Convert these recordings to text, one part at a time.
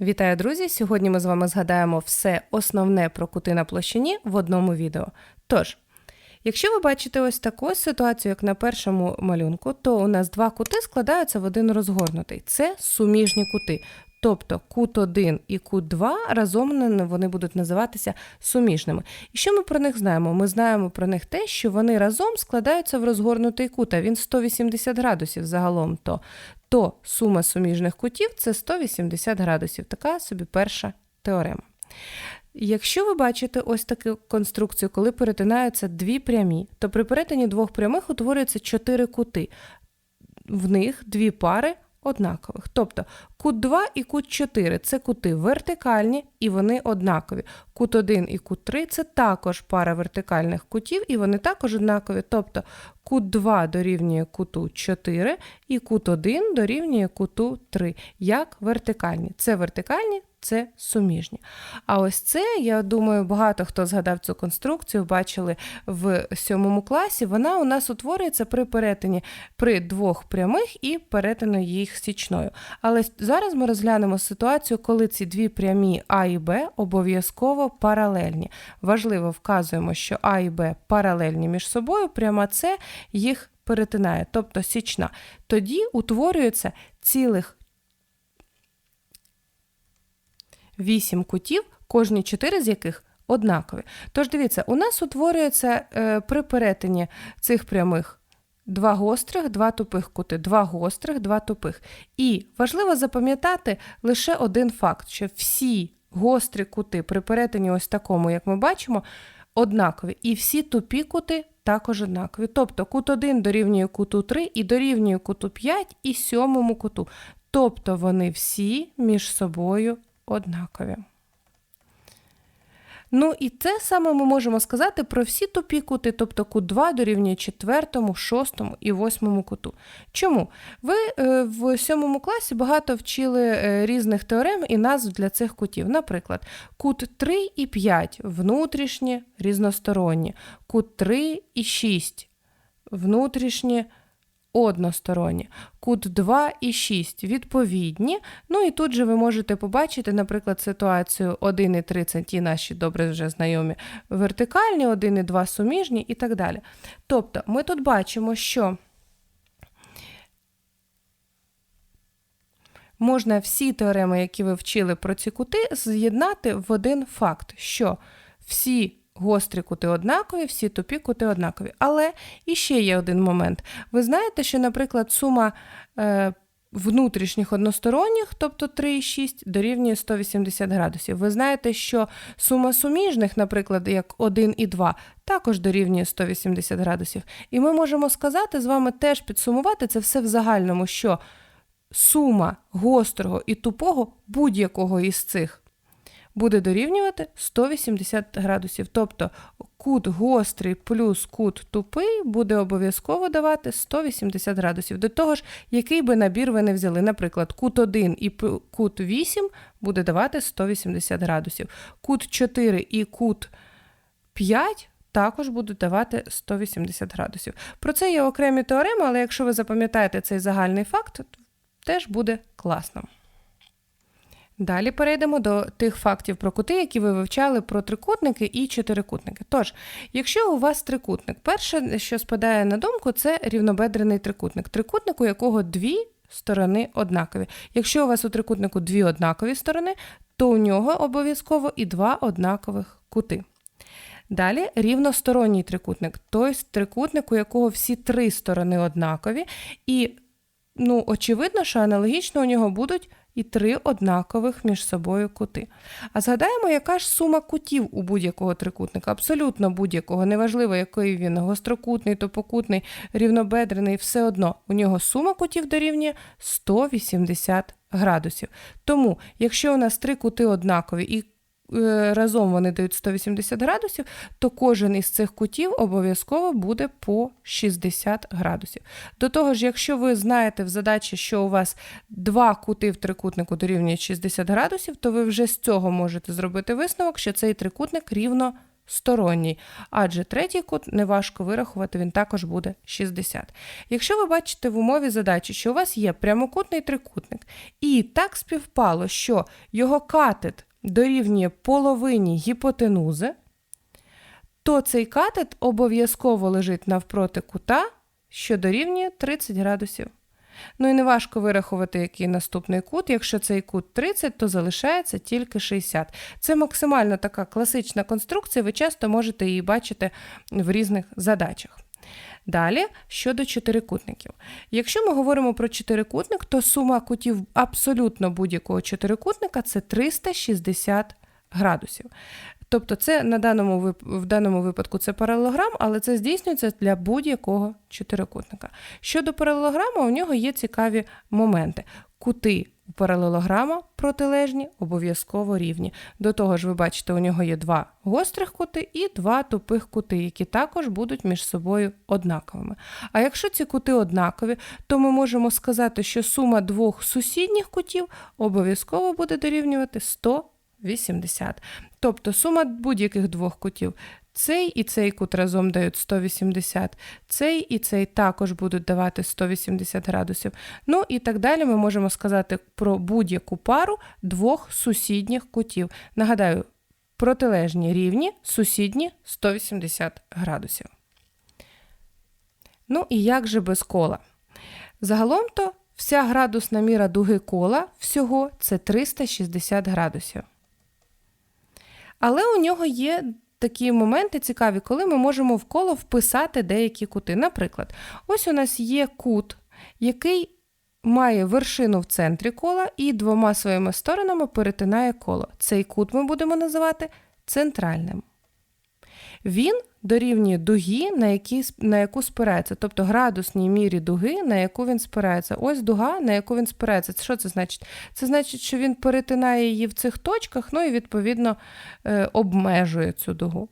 Вітаю, друзі! Сьогодні ми з вами згадаємо все основне про кути на площині в одному відео. Тож, якщо ви бачите ось таку ситуацію, як на першому малюнку, то у нас два кути складаються в один розгорнутий. Це суміжні кути. Тобто кут 1 і кут 2 разом вони будуть називатися суміжними. І що ми про них знаємо? Ми знаємо про них те, що вони разом складаються в розгорнутий кут, а він 180 градусів загалом то. То сума суміжних кутів це 180 градусів. Така собі перша теорема. Якщо ви бачите ось таку конструкцію, коли перетинаються дві прямі, то при перетині двох прямих утворюється чотири кути. В них дві пари однакових. Тобто кут 2 і кут 4 це кути вертикальні і вони однакові. Кут 1 і кут 3 це також пара вертикальних кутів, і вони також однакові. Тобто кут 2 дорівнює куту 4 і кут 1 дорівнює куту 3. Як вертикальні. Це вертикальні, це суміжні. А ось це, я думаю, багато хто згадав цю конструкцію, бачили в сьомому класі. Вона у нас утворюється при перетині при двох прямих і перетину їх січною. Але зараз ми розглянемо ситуацію, коли ці дві прямі А і Б обов'язково паралельні. Важливо вказуємо, що А і Б паралельні між собою, пряма С їх перетинає, тобто січна. Тоді утворюється цілих 8 кутів, кожні 4 з яких однакові. Тож дивіться, у нас утворюється е, при перетині цих прямих два гострих, два тупих кути, два гострих, два тупих. І важливо запам'ятати лише один факт, що всі гострі кути при перетині ось такому, як ми бачимо, однакові. І всі тупі кути також однакові. Тобто кут 1 дорівнює куту 3 і дорівнює куту 5 і сьомому куту. Тобто вони всі між собою однакові. Ну і те саме ми можемо сказати про всі тупі кути, тобто кут 2 дорівнює 4, 6 і 8 куту. Чому? Ви е, в 7 класі багато вчили е, різних теорем і назв для цих кутів. Наприклад, кут 3 і 5 внутрішні, різносторонні, кут 3 і 6 внутрішні, односторонні, кут 2 і 6 відповідні. Ну і тут же ви можете побачити, наприклад, ситуацію 1 і 3 ті наші добре вже знайомі вертикальні, 1 і 2 суміжні і так далі. Тобто ми тут бачимо, що можна всі теореми, які ви вчили про ці кути, з'єднати в один факт, що всі гострі кути однакові, всі тупі кути однакові. Але іще є один момент. Ви знаєте, що, наприклад, сума е, внутрішніх односторонніх, тобто 3 і 6, дорівнює 180 градусів. Ви знаєте, що сума суміжних, наприклад, як 1 і 2, також дорівнює 180 градусів. І ми можемо сказати з вами теж підсумувати це все в загальному, що сума гострого і тупого будь-якого із цих буде дорівнювати 180 градусів. Тобто кут гострий плюс кут тупий буде обов'язково давати 180 градусів. До того ж, який би набір ви не взяли. Наприклад, кут 1 і кут 8 буде давати 180 градусів. Кут 4 і кут 5 також будуть давати 180 градусів. Про це є окремі теореми, але якщо ви запам'ятаєте цей загальний факт, теж буде класно. Далі перейдемо до тих фактів про кути, які ви вивчали про трикутники і чотирикутники. Тож, якщо у вас трикутник, перше, що спадає на думку, це рівнобедрений трикутник. Трикутник, у якого дві сторони однакові. Якщо у вас у трикутнику дві однакові сторони, то у нього обов'язково і два однакових кути. Далі рівносторонній трикутник, тобто трикутник, у якого всі три сторони однакові, і ну, очевидно, що аналогічно у нього будуть і три однакових між собою кути. А згадаємо, яка ж сума кутів у будь-якого трикутника, абсолютно будь-якого, неважливо, який він гострокутний, топокутний, рівнобедрений, все одно у нього сума кутів дорівнює 180 градусів. Тому, якщо у нас три кути однакові і разом вони дають 180 градусів, то кожен із цих кутів обов'язково буде по 60 градусів. До того ж, якщо ви знаєте в задачі, що у вас два кути в трикутнику дорівнюють 60 градусів, то ви вже з цього можете зробити висновок, що цей трикутник рівно двосторонній, адже третій кут неважко вирахувати, він також буде 60. Якщо ви бачите в умові задачі, що у вас є прямокутний трикутник, і так співпало, що його катет дорівнює половині гіпотенузи, то цей катет обов'язково лежить навпроти кута, що дорівнює 30 градусів. Ну і не важко вирахувати, який наступний кут. Якщо цей кут 30, то залишається тільки 60. Це максимально така класична конструкція, ви часто можете її бачити в різних задачах. Далі щодо чотирикутників. Якщо ми говоримо про чотирикутник, то сума кутів абсолютно будь-якого чотирикутника це 360 градусів. Тобто, це на даному в даному випадку це паралелограм, але це здійснюється для будь-якого чотирикутника. Щодо паралелограма, у нього є цікаві моменти. Кути у паралелограма протилежні, обов'язково рівні. До того ж, ви бачите, у нього є два гострих кути і два тупих кути, які також будуть між собою однаковими. А якщо ці кути однакові, то ми можемо сказати, що сума двох сусідніх кутів обов'язково буде дорівнювати 100 80. Тобто сума будь-яких двох кутів. Цей і цей кут разом дають 180, цей і цей також будуть давати 180 градусів. Ну і так далі ми можемо сказати про будь-яку пару двох сусідніх кутів. Нагадаю, протилежні рівні, сусідні 180 градусів. Ну і як же без кола? Загалом то вся градусна міра дуги кола всього це 360 градусів. Але у нього є такі моменти цікаві, коли ми можемо в коло вписати деякі кути. Наприклад, ось у нас є кут, який має вершину в центрі кола і двома своїми сторонами перетинає коло. Цей кут ми будемо називати центральним. Він дорівнює дугі, на які, на яку спирається, тобто градусній мірі дуги, на яку він спирається. Ось дуга, на яку він спирається. Що це значить? Це значить, що він перетинає її в цих точках, ну і, відповідно, е, обмежує цю дугу.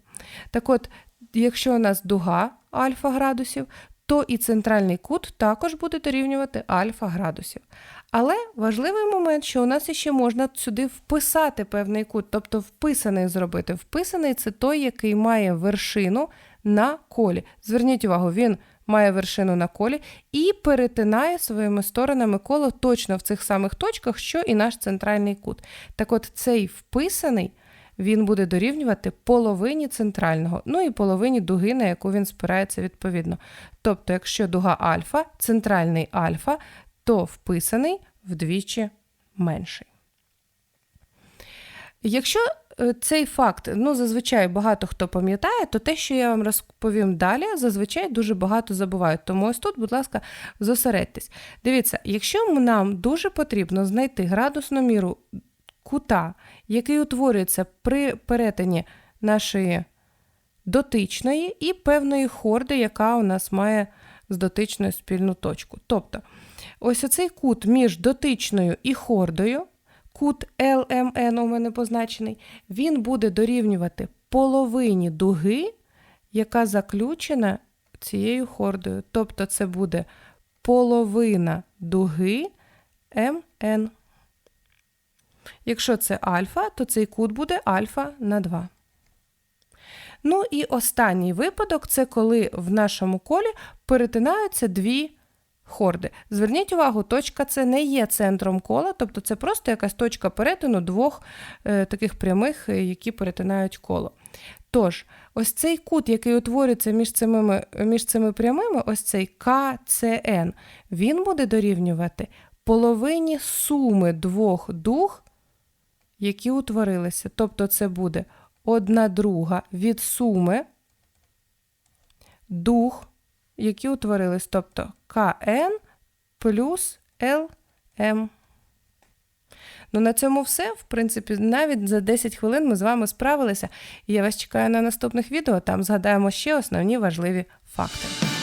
Так от, якщо у нас дуга альфа градусів, то і центральний кут також буде дорівнювати альфа градусів. Але важливий момент, що у нас ще можна сюди вписати певний кут, тобто вписаний зробити. Вписаний це той, який має вершину на колі. Зверніть увагу, він має вершину на колі і перетинає своїми сторонами коло точно в цих самих точках, що і наш центральний кут. Так от цей вписаний. Він буде дорівнювати половині центрального, ну і половині дуги, на яку він спирається відповідно. Тобто, якщо дуга альфа, центральний альфа, то вписаний вдвічі менший. Якщо е, цей факт, ну, зазвичай багато хто пам'ятає, то те, що я вам розповім далі, зазвичай дуже багато забувають. Тому ось тут, будь ласка, зосередьтесь. Дивіться, якщо нам дуже потрібно знайти градусну міру кута, який утворюється при перетині нашої дотичної і певної хорди, яка у нас має з дотичною спільну точку. Тобто, ось оцей кут між дотичною і хордою, кут LMN у мене позначений, він буде дорівнювати половині дуги, яка заключена цією хордою. Тобто, це буде половина дуги МН. Якщо це альфа, то цей кут буде альфа на 2. Ну і останній випадок це коли в нашому колі перетинаються дві хорди. Зверніть увагу, точка С не є центром кола, тобто це просто якась точка перетину двох е, таких прямих, е, які перетинають коло. Тож, ось цей кут, який утворюється між цими між цими прямими, ось цей КЦН, він буде дорівнювати половині суми двох дуг, які утворилися. Тобто це буде одна друга від суми дух, які утворились, тобто КН плюс ЛМ. Ну, на цьому все. В принципі, навіть за 10 хвилин ми з вами справилися. І я вас чекаю на наступних відео. Там згадаємо ще основні важливі факти.